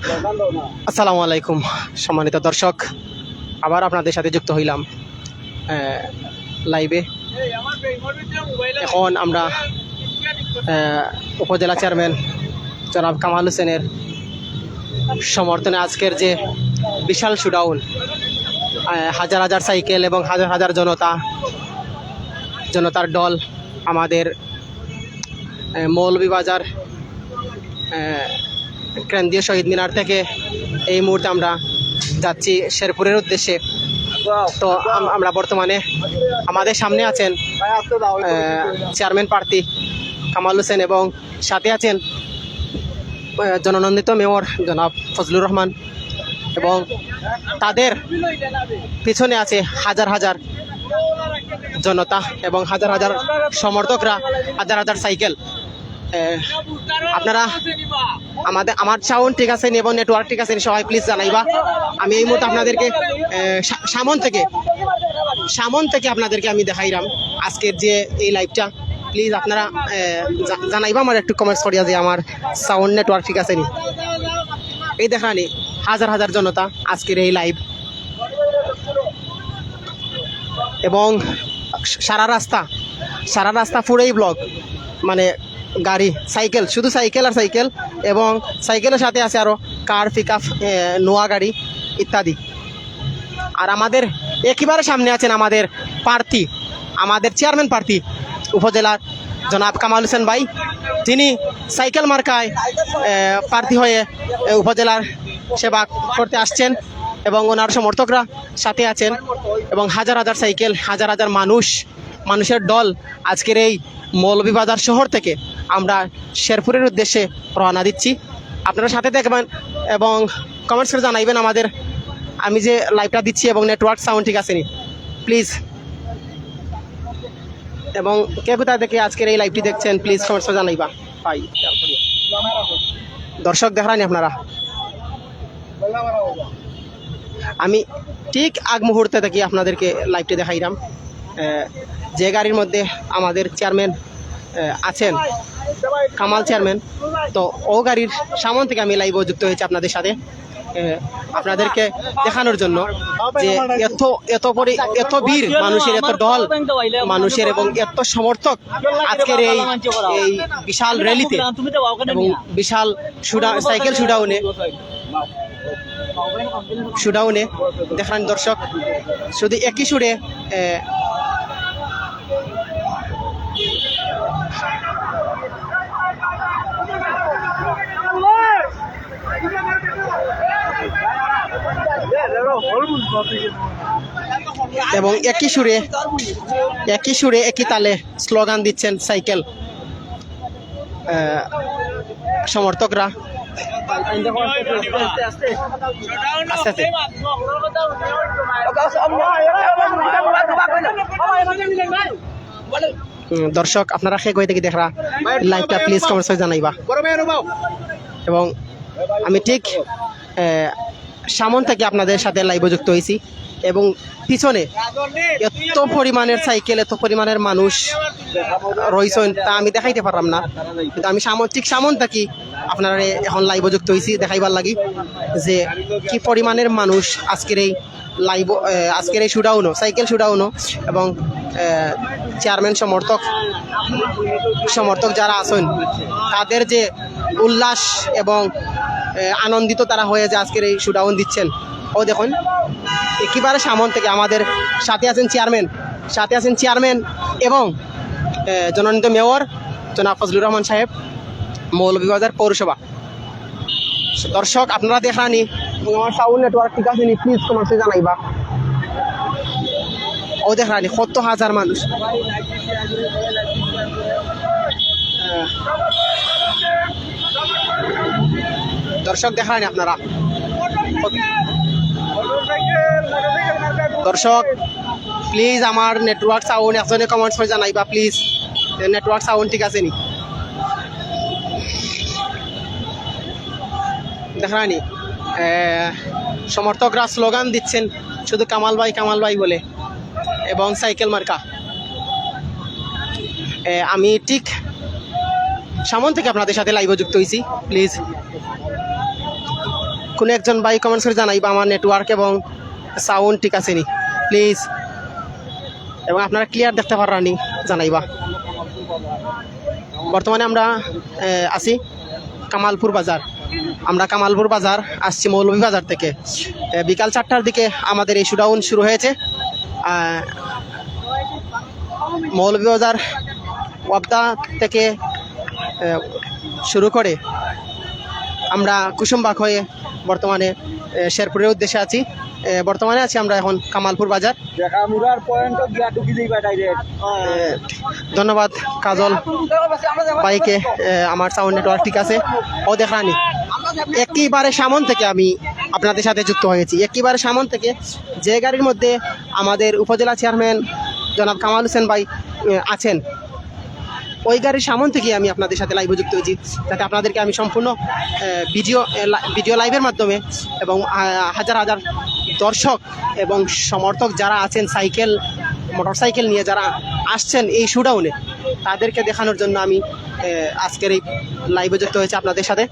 আসসালামু আলাইকুম, সম্মানিত দর্শক। আবার আপনাদের সাথে যুক্ত হইলাম লাইভে এখন আমরা উপজেলা চেয়ারম্যান জনাব কামাল হোসেনের সমর্থনে আজকের যে বিশাল শুডাউন হাজার হাজার সাইকেল এবং হাজার হাজার জনতা, জনতার দল আমাদের মৌলভীবাজার কেন্দ্রীয় শহীদ মিনার থেকে এই মুহূর্তে আমরা যাচ্ছি শেরপুরের উদ্দেশ্যে। তো আমরা বর্তমানে আমাদের সামনে আছেন চেয়ারম্যান প্রার্থী কামাল হোসেন এবং সাথে আছেন জননন্দিত মেয়র জনাব ফজলুর রহমান এবং তাদের পিছনে আছে হাজার হাজার জনতা এবং হাজার হাজার সমর্থকরা, হাজার হাজার সাইকেল। আপনারা আমাদের আমার সাউন্ড ঠিক আছে এবং নেটওয়ার্ক ঠিক আছে, সবাই প্লিজ জানাইবা। আমি এই মুহূর্তে আপনাদেরকে সামন থেকে সামন থেকে আপনাদেরকে আমি দেখাইলাম আজকের যে এই লাইভটা প্লিজ আপনারা জানাইবা আমার একটু কমেন্টস করিয়া যে আমার সাউন্ড নেটওয়ার্ক ঠিক আছে নি। এই দেখানি হাজার হাজার জনতা আজকের এই লাইভ এবং সারা রাস্তা সারা রাস্তা পুরোই ব্লক মানে গাড়ি, সাইকেল, শুধু সাইকেল আর সাইকেল এবং সাইকেলের সাথে আছে আরও কার পিক আপ নোয়া গাড়ি ইত্যাদি। আর আমাদের একেবারে সামনে আছেন আমাদের প্রার্থী, আমাদের চেয়ারম্যান প্রার্থী উপজেলার জনাব কামাল হোসেন ভাই। তিনি সাইকেল মার্কায় প্রার্থী হয়ে উপজেলার সেবা করতে আসছেন এবং ওনার সমর্থকরা সাথে আছেন এবং হাজার হাজার সাইকেল, হাজার হাজার মানুষ, মানুষের দল আজকের এই মৌলভীবাজার শহর থেকে আমরা শেরপুরের উদ্দেশ্যে রওনা দিচ্ছি। আপনারা সাথে দেখবেন এবং কমেন্টস করে জানাইবেন আমাদের। আমি যে লাইভটা দিচ্ছি এবং নেটওয়ার্ক সাউন্ড ঠিক আছে নি? প্লিজ এবং কে কোথায় দেখে আজকের এই লাইভটি দেখছেন প্লিজ কমেন্টস করে জানাইবা। পাই দর্শক দেখানি আপনারা। আমি ঠিক আগ মুহূর্তে থেকে আপনাদেরকে লাইভটি দেখাইলাম। যে গাড়ির মধ্যে আমাদের চেয়ারম্যান আছেন কামাল চেয়ারম্যান। তো ও গাড়ির সামন থেকে আমি লাইভ যুক্ত হয়েছি আপনাদের সাথে। আপনাদেরকে দেখানোর জন্য যে এত এত পরি, এত বীর মানুষের, এত দল মানুষের এবং এত সমর্থক আজকের এই এই বিশাল র্যালিতে এবং বিশাল শুডা, সাইকেল শুডাউনে শুডাউনে দেখান দর্শক। শুধু একই সুরে এবং একই সুরে একই সুরে একই তালে স্লোগান দিচ্ছেন সাইকেল সমর্থকরা। দর্শক, আপনারা সে কই থেকে দেখরা? লাইভটা প্লিজ কমেন্টস জানাইবা। এবং আমি ঠিক সামন থেকে আপনাদের সাথে লাইভ যুক্ত হয়েছি। এবং পিছনে এত পরিমাণের সাইকেল এত পরিমাণের মানুষ রয়েছেন তা আমি দেখাইতে পারলাম না। কিন্তু আমি সামন, ঠিক সামন থাকি আপনারা এখন লাইভ যুক্ত হয়েছি, দেখাইবার লাগি যে কি পরিমাণের মানুষ আজকের এই লাইভ আজকের এই শুডাউনও সাইকেল শুডাউনও এবং চেয়ারম্যান সমর্থক সমর্থক যারা আছেন, তাদের যে উল্লাস এবং আনন্দিত তারা হয়ে যে আজকের এই শুডাউন দিচ্ছেন। ও দেখুন, একেবারে সামন থেকে আমাদের সাথে আছেন চেয়ারম্যান সাথে আছেন চেয়ারম্যান এবং জননীত মেয়র জনাব ফজলুর রহমান সাহেব মৌলভীবাজার পৌরসভা। দর্শক, আপনারা দেখানি আমার সাউন্ড নেটওয়ার্ক ঠিক আছে নি? প্লিজ তোমার সাথে জানাইবা। ও দেখানি কত হাজার মানুষ। দর্শক দেখানি আপনারা? দর্শক প্লিজ আমার নেটওয়ার্ক সাউন্ড একজনে কমেন্টস করে জানাইবা প্লিজ নেটওয়ার্ক সাউন্ড ঠিক আছে নি? দেখানি সমর্থকরা স্লোগান দিচ্ছেন, শুধু কামাল ভাই কামাল ভাই বলে এবং সাইকেল মার্কা। আমি ঠিক সামন থেকে আপনাদের সাথে লাইভে যুক্ত হয়েছি প্লিজ কোনো একজন ভাই কমেন্টস করে জানাইবা আমার নেটওয়ার্ক এবং সাউন্ড ঠিক আছে নি? প্লিজ এবং আপনারা ক্লিয়ার দেখতে পারানি জানাইবা। বর্তমানে আমরা আছি কামালপুর বাজার। আমরা কামালপুর বাজার আসছি মৌলভী বাজার থেকে। বিকাল চারটার দিকে আমাদের এই শুডাউন শুরু হয়েছে। মৌলভী বাজার ওয়াবদা থেকে শুরু করে আমরা কুসুমবাগ হয়ে বর্তমানে শেরপুরের উদ্দেশ্যে আছি। বর্তমানে আছি আমরা এখন কামালপুর বাজার। ধন্যবাদ কাজল বাইকে আমার সাউন্ড নেটওয়ার্ক ঠিক আছে। ও দেখানি একইবারে সামন থেকে আমি আপনাদের সাথে যুক্ত হয়েছি। একইবারে সামন থেকে যে গাড়ির মধ্যে আমাদের উপজেলা চেয়ারম্যান জনাব কামাল হোসেন ভাই আছেন। ওই গাড়ির সামন থেকে আমি আপনাদের সাথে লাইভে যুক্ত হয়েছি। যাতে আপনাদেরকে আমি সম্পূর্ণ ভিডিও ভিডিও লাইভের মাধ্যমে এবং হাজার হাজার দর্শক এবং সমর্থক যারা আছেন, সাইকেল মোটরসাইকেল নিয়ে যারা আসছেন এই শুডাউনে তাদেরকে দেখানোর জন্য আমি আজকের এই লাইভে যুক্ত হয়েছি আপনাদের সাথে।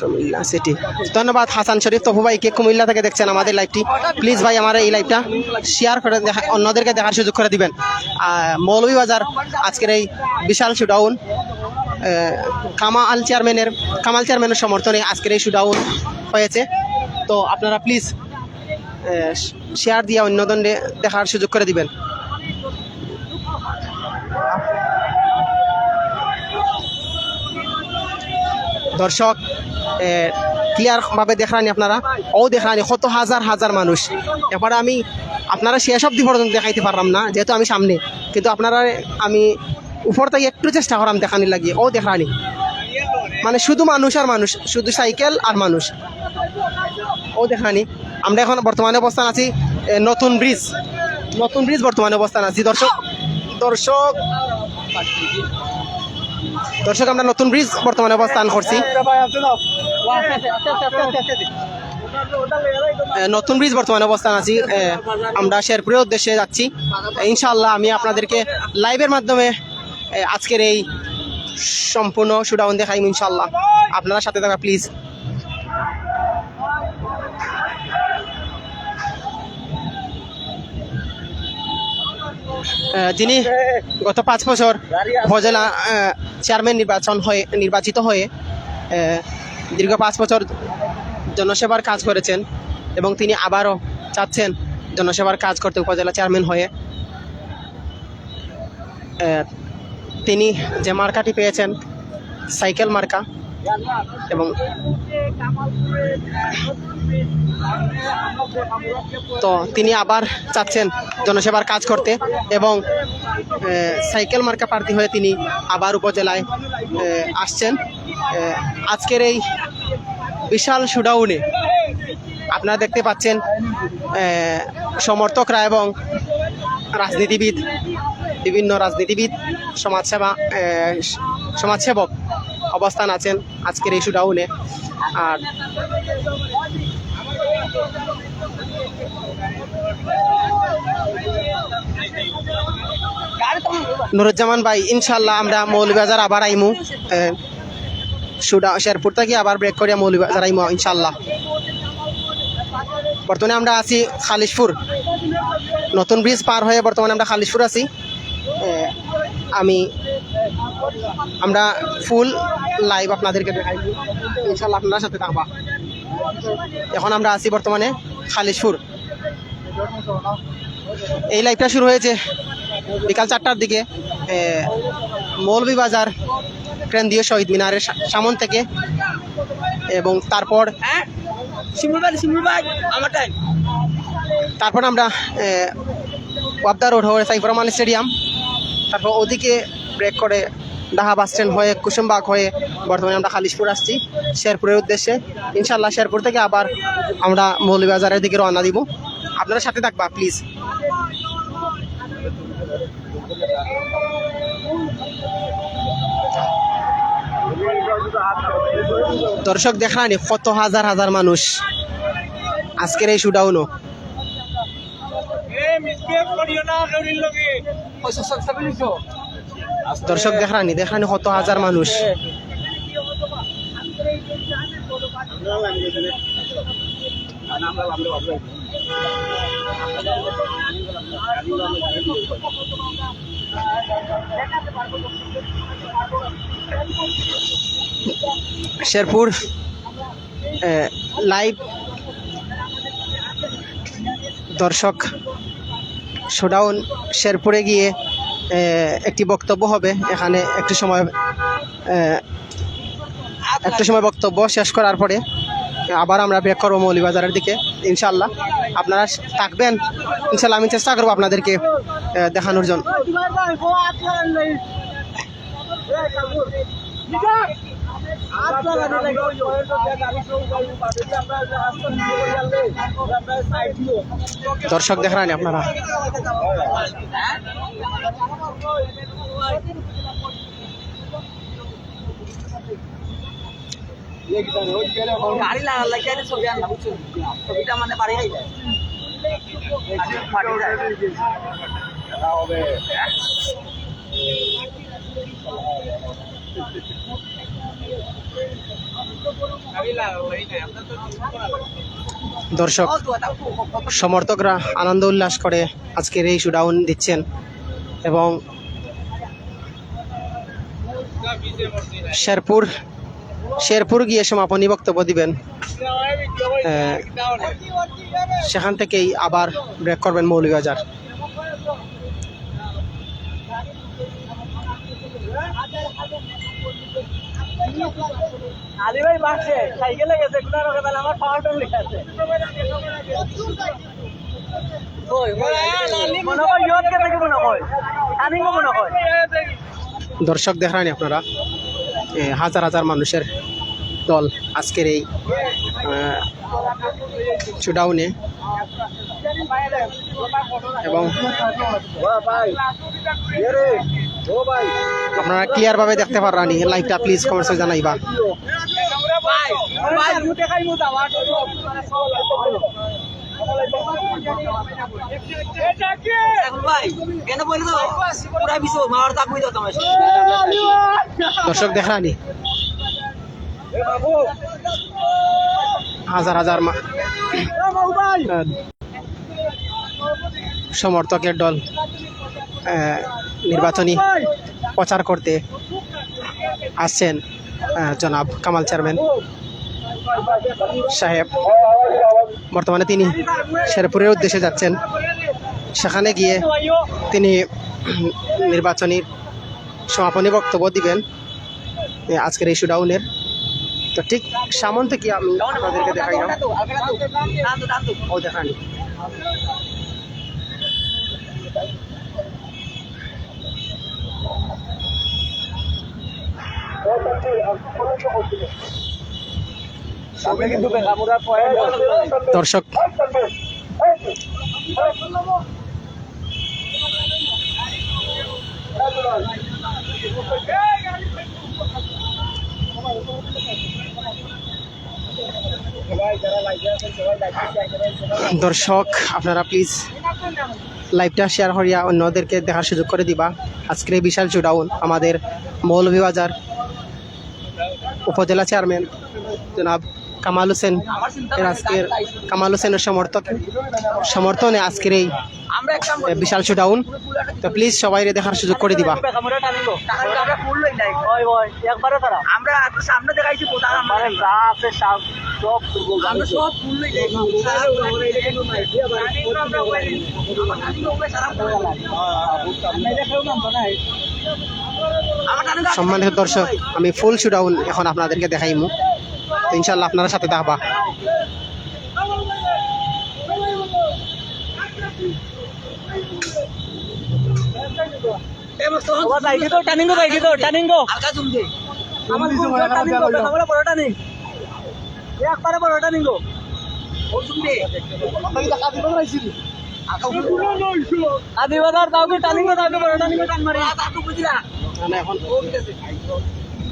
কুমিল্লা সিটি ধন্যবাদ, হাসান শরীফ তফু ভাইকে কুমিল্লা থেকে দেখছেন আমাদের লাইভটি প্লিজ ভাই, আমার এই লাইভটা শেয়ার করে অন্যদেরকে দেখার সুযোগ করে দিবেন। মৌলভীবাজার আজকের এই বিশাল শুডাউন কামাল চেয়ারম্যানের কামাল চেয়ারম্যানের সমর্থনে আজকের এই শুডাউন হয়েছে। তো আপনারা প্লিজ শেয়ার দিয়ে অন্যজনকে দেখার সুযোগ করে দিবেন। দর্শক ক্লিয়ারভাবে দেখানি আপনারা? ও দেখানি কত হাজার হাজার মানুষ। এবার আমি আপনারা শেষ অব্দি পর্যন্ত দেখাইতে পারলাম না, যেহেতু আমি সামনে। কিন্তু আপনারা, আমি উপর থেকে একটু চেষ্টা করাম দেখানি লাগিয়ে ও দেখানি মানে শুধু মানুষ আর মানুষ, শুধু সাইকেল আর মানুষ। ও দেখানি আমরা এখন বর্তমানে অবস্থান আছি নতুন ব্রিজ নতুন ব্রিজ বর্তমানে অবস্থান আছি, দর্শক। দর্শক। দর্শক আমরা নতুন ব্রিজ বর্তমানে অবস্থান করছি। নতুন ব্রিজ বর্তমানে অবস্থান আছি। আমরা শেরপুরের উদ্দেশ্যে যাচ্ছি। ইনশাল্লাহ আমি আপনাদেরকে লাইভের মাধ্যমে আজকের এই সম্পূর্ণ শুডাউন দেখাইম ইনশাল্লাহ আপনারা সাথে থাকা প্লিজ যিনি গত পাঁচ বছর উপজেলা চেয়ারম্যান নির্বাচন হয়ে, নির্বাচিত হয়ে দীর্ঘ পাঁচ বছর জনসেবার কাজ করেছেন এবং তিনি আবারও চাচ্ছেন জনসেবার কাজ করতে উপজেলা চেয়ারম্যান হয়ে। তিনি যে মার্কাটি পেয়েছেন, সাইকেল মার্কা এবং তো তিনি আবার চাচ্ছেন জনসেবার কাজ করতে এবং সাইকেল মার্কা প্রার্থী হয়ে তিনি আবার উপজেলায় আসছেন। আজকের এই বিশাল শুডাউনে আপনারা দেখতে পাচ্ছেন সমর্থকরা এবং রাজনীতিবিদ, বিভিন্ন রাজনীতিবিদ, সমাজসেবা সমাজসেবক অবস্থান আছেন আজকের এই শুডাউনে। আর নুরুজ্জামান ভাই ইনশাল্লাহ আমরা মৌলবাজার আবার আইমু। সুডা শেরপুর থেকে আবার ব্রেক করিয়া মৌলবাজার আইমু ইনশাল্লাহ বর্তমানে আমরা আছি খালিশপুর। নতুন ব্রিজ পার হয়ে বর্তমানে আমরা খালিশপুর আছি। আমি, আমরা ফুল লাইভ আপনাদেরকে দেখাই। ইনশাল্লাহ আপনার সাথে থাকবা। এখন আমরা আছি বর্তমানে খালিশপুর এই লাইফটা শুরু হয়েছে বিকাল চারটার দিকে মৌলভীবাজার কেন্দ্রীয় শহীদ মিনারের সামন থেকে এবং তারপর টাইম তারপর আমরা ওয়াবদা রোড হয়ে সাইফুর রহমান স্টেডিয়াম। তারপর ওদিকে ব্রেক করে ডাহা বাস স্ট্যান্ড হয়ে কুসুমবাগ হয়ে বর্তমানে আমরা খালিশপুর আসছি শেরপুরের উদ্দেশ্যে। ইনশাল্লাহ শেরপুর থেকে আবার আমরা মৌলবাজারের দিকে রওনা দিব। আপনারা সাথে থাকবা প্লিজ দর্শক দেখানি কত হাজার হাজার মানুষ আজকের এই শুডাউনও দর্শক দেখানি দেখানি কত হাজার মানুষ। শেরপুর লাইভ দর্শক শোডাউন শেরপুরে গিয়ে একটি বক্তব্য হবে। এখানে একটি সময় একটা সময় বক্তব্য শেষ করার পরে আবার আমরা ব্রেক করব মৌলিবাজারের দিকে ইনশাল্লাহ আপনারা থাকবেন ইনশাল্লাহ আমি চেষ্টা করব আপনাদেরকে দেখানোর জন্য। দর্শক দেখানি আপনারা। গাড়ি লাগে ছবি আনলাম ছবিটা মানে বাড়ি যায়। দর্শক, সমর্থকরা আনন্দ উল্লাস করে আজকের এই শুডাউন দিচ্ছেন এবং শেরপুর শেরপুর গিয়ে সমাপনী বক্তব্য দিবেন। সেখান থেকেই আবার ব্রেক করবেন মৌলিবাজার আলি ভাই বাসে সাইকেলে গেছে কোন রকম আমার পাওয়ারটা লেখা আছে দর্শক দেখানি আপনারা হাজার হাজার মানুষের দল আজকের এই শুডাউনে এবং আপনারা ক্লিয়ার ভাবে দেখতে পারবেন লাইভটা প্লিজ কমেন্টসে জানাইবা। পুরা দর্শক দেখানি হাজার হাজার সমর্থকের দল। নির্বাচনী প্রচার করতে আসছেন জনাব কামাল চেয়ারম্যান সাহেব। বর্তমানে তিনি শেরপুরের উদ্দেশ্যে যাচ্ছেন। সেখানে গিয়ে তিনি নির্বাচনীর সমাপনী বক্তব্য দিবেন আজকের এই শুডাউনের তো ঠিক সামন থেকে আমি আপনাদেরকে দেখাই না। ও দেখানি দর্শক দর্শক, আপনারা প্লিজ লাইভটা শেয়ার করিয়া অন্যদেরকে দেখার সুযোগ করে দিবা। আজকের বিশাল চুডাউন আমাদের মৌলভীবাজার উপজেলা চেয়ারম্যান জনাব কামাল হোসেন এর আজকের কামাল হোসেনের সমর্থক সমর্থনে আজকের এই আমরা একটা এ, বিশাল শুডাউন তো প্লিজ সবাই দেখার সুযোগ করে দিবা। আমরা সামনে দেখাইছি সম্মানিত দর্শক আমি ফুল শুডাউন এখন আপনাদেরকে দেখাইমু। ইনশাল্লাহ আপনারা সাথে থাকবা টানিঙ্গো গাইছি তো টানিঙ্গো আমার টানিঙ্গো আমরা বড় টানিং একবারে বড় টানিঙ্গো আদি বাজার দাও কি টানিঙ্গো দাও কি বড় টানিঙ্গো টান মারি বুঝলা মানে এখন ওদের উপর দিকে না ওখান দিও গো এই ওই এনে একটু সাইড দিব না ঠিক আছে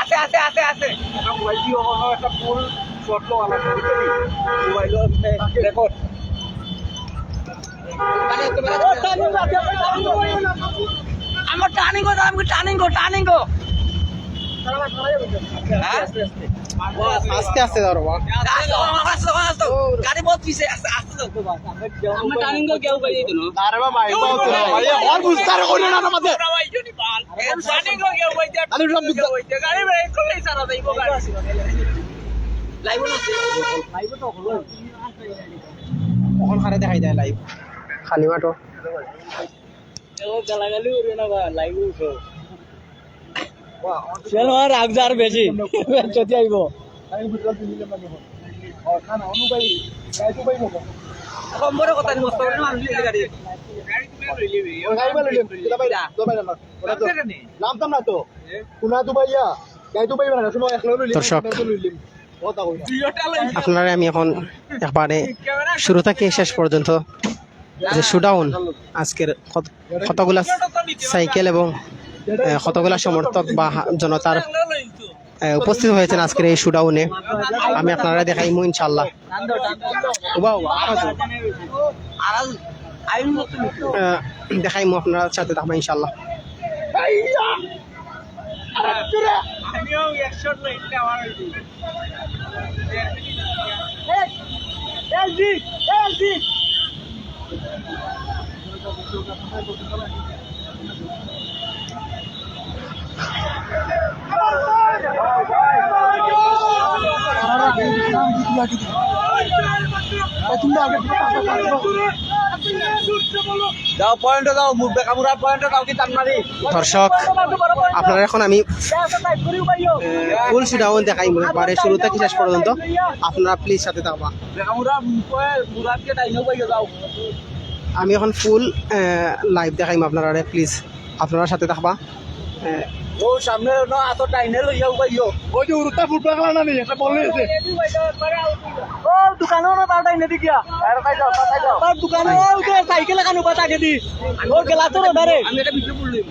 আছে আছে আছে আছে। একটা মোবাইল আমার turning turning go turning go আস্তে আস্তে ধরো বা। গাড়ি বহুত পিছে আস্তে আস্তে আমরা টার্নিং গো কেউ পাই দিত না আরে বাবা এটাও তো না আর বুঝতে আর কইলো না আমাদের টার্নিং গো কেউ পাই দিত আমি সব বুঝতে গাড়ি ভাই কোলে সারা দেব গাড়ি লাইভ না লাইভ তো হলো কখন খারে দেখাই দেয় লাইভ খালি মাটো ও গালাগালি উড়ে না লাইভ উঠো। আগজার বেশি যদি আইব কথা মস্ত করে মানুষ গাড়ি দর্শক। আপনারা আমি এখন একবারে শুরু থেকে শেষ পর্যন্ত যে শুডাউন আজকের কত- কতগুলা সাইকেল এবং কতগুলা সমর্থক বা জনতার উপস্থিত হয়েছেন আজকের এই শুডাউনে আমি আপনারা দেখাইমু ইনশাল্লাহ দেখাইমু আপনারা সাথে থাকব ইনশাল্লাহ আমিও একশট লইতে আমার এলজি এলজি যাও পয়েন্টে যাও মুখ দেখা মুড়া পয়েন্টে যাও কি মারি দর্শক আপনারা এখন আমি ফুল শুডাউন দেখাইমু একবারে শুরু থেকে শেষ পর্যন্ত? আপনারা প্লিজ সাথে থাকবা। যাও। আমি এখন ফুল লাইভ দেখাইম আপনারা প্লিজ আপনারা সাথে থাকবা। ও সামনে না এত টাইনে লইয়াও পাইও ওই যে উড়তা ফুটবল খেলা না নি একটা বল আছে ও দোকানে না তার টাইনে দি আর কাই যাও কাই যাও তার দোকানে ও কে সাইকেল কানু পাতা কে দি ও গেলা তো রে আমি এটা ভিডিও করলিম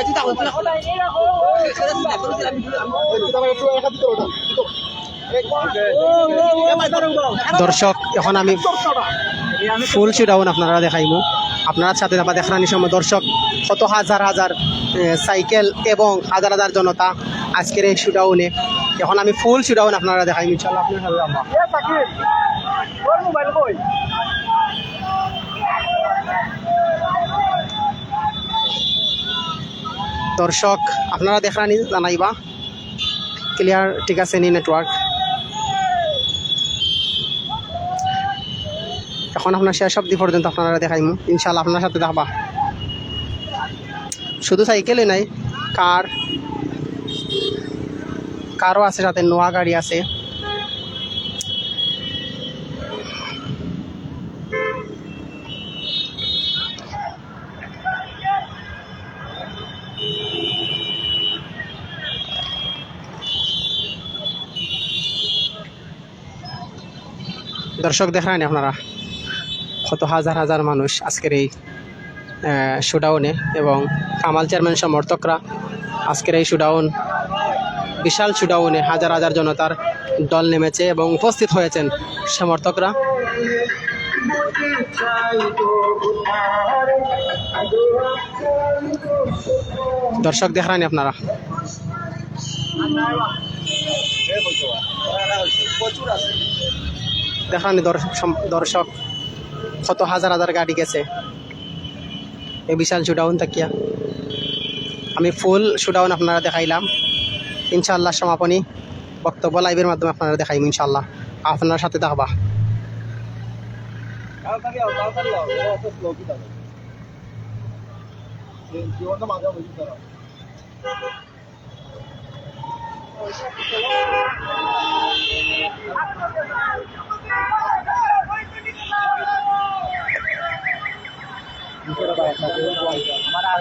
এটি তাও না দর্শক এখন আমি ফুল শুডাউন আপনারা দেখাইমু আপনারা সাথে দেখানি সময় দর্শক কত হাজার হাজার সাইকেল এবং হাজার হাজার জনতা আজকের এই শুডাউনে এখন আমি ফুল শুডাউন আপনারা দেখাইম ইনশাল্লাহ দর্শক আপনারা দেখানি জানাইবা? ক্লিয়ার ঠিক আছে নি নেটওয়ার্ক এখন আপনার শেষ অবধি পর্যন্ত আপনারা দেখাইমু। ইনশাল্লাহ আপনার সাথে থাকবা। শুধু সাইকেলই নাই, কার, কারও আছে সাথে, নোয়া গাড়ি আছে। দর্শক দেখান আপনারা? কত হাজার হাজার মানুষ আজকের এই শুডাউনে এবং কামাল চেয়ারম্যান সমর্থকরা আজকের এই শুডাউন বিশাল শুডাউনে হাজার হাজার জনতার দল নেমেছে এবং উপস্থিত হয়েছেন সমর্থকরা। দর্শক দেখান আপনারা। দেখান দর্শক, কত হাজার হাজার গাড়ি গেছে। এই বিশাল শুডাউন তাকিয়া আমি ফুল শুডাউন আপনারা দেখাইলাম। ইনশাল্লাহ সমাপনী বক্তব্য লাইভের মাধ্যমে আপনারা দেখাইম ইনশাল্লাহ আপনার সাথে থাকবা তাড়াতাড়ি हमारा